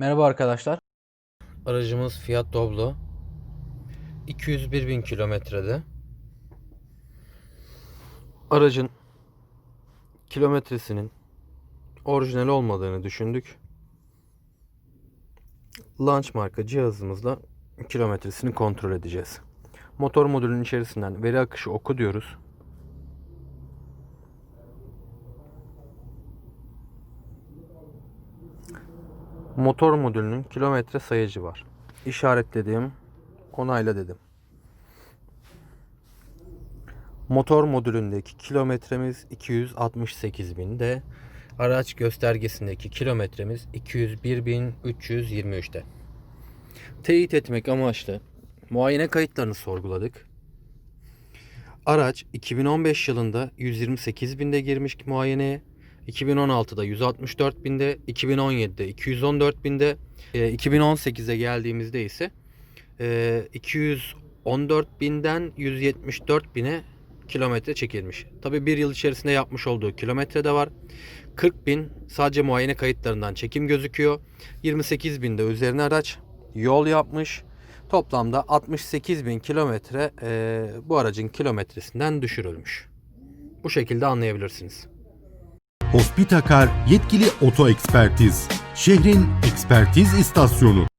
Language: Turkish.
Merhaba arkadaşlar. Aracımız Fiat Doblo. 201 bin kilometrede. Aracın kilometresinin orijinal olmadığını düşündük. Launch marka cihazımızla kilometresini kontrol edeceğiz. Motor modülünün içerisinden veri akışı oku diyoruz. Motor modülünün kilometre sayacı var. İşaretledim. Onayla dedim. Motor modülündeki kilometremiz 268 binde. Araç göstergesindeki kilometremiz 201.323'te. Teyit etmek amaçlı muayene kayıtlarını sorguladık. Araç 2015 yılında 128 binde girmiş muayeneye. 2016'da 164 binde, 2017'de 214 binde, e, 2018'e geldiğimizde ise e, 214 binden 174 bine kilometre çekilmiş. Tabi bir yıl içerisinde yapmış olduğu kilometre de var. 40 bin sadece muayene kayıtlarından çekim gözüküyor. 28 binde üzerine araç yol yapmış. Toplamda 68 bin kilometre e, bu aracın kilometresinden düşürülmüş. Bu şekilde anlayabilirsiniz. Hospitakar yetkili oto ekspertiz. Şehrin ekspertiz istasyonu.